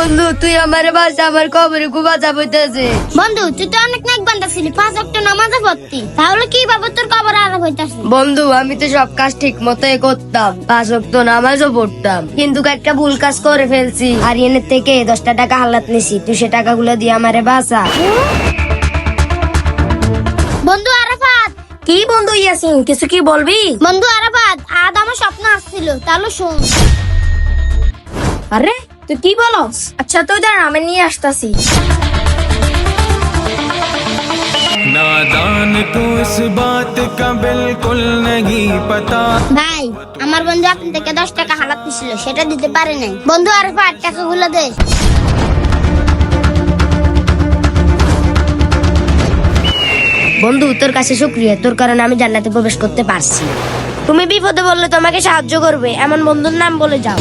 বন্ধু তুই আমার বাসা আমার কবরে গুবা যাবইতেছে বন্ধু তুই তো অনেক নাক বান্ধা ছিলি পাঁচ অক্ট নামাজে পড়তি। তাহলে কি বাবা তোর কবর আরব হইতাছে? বন্ধু আমি তো সব কাজ ঠিক মতোই করতাম পাঁচ ওয়াক্ত নামাজও পড়তাম। কিন্তু একটা ভুল কাজ করে ফেলছি। আর এনে থেকে দশটা টাকা হালাত নিছি তুই সে টাকাগুলো দিয়ে আমারে বাসা বন্ধু আরাফাত। কি বন্ধু ইয়াসিন কিছু কি বলবি? বন্ধু আরাফাত আজ আমার স্বপ্ন আসছিল তাহলে শোন। আরে তুই কি বলস আচ্ছা তুই দাঁড়া আমি নিয়ে আসতাছি नादान तू इस बात का बिल्कुल नहीं पता ভাই আমার বন্ধু আপনি থেকে দশ টাকা হালাত নিছিল সেটা দিতে পারে নাই বন্ধু আরাফাত টাকাগুলো দে বন্ধু তোর কাছে শুক্রিয়া তোর কারণে আমি জান্নাতে প্রবেশ করতে পারছি তুমি বিপদে বললে তোমাকে সাহায্য করবে এমন বন্ধুর নাম বলে যাও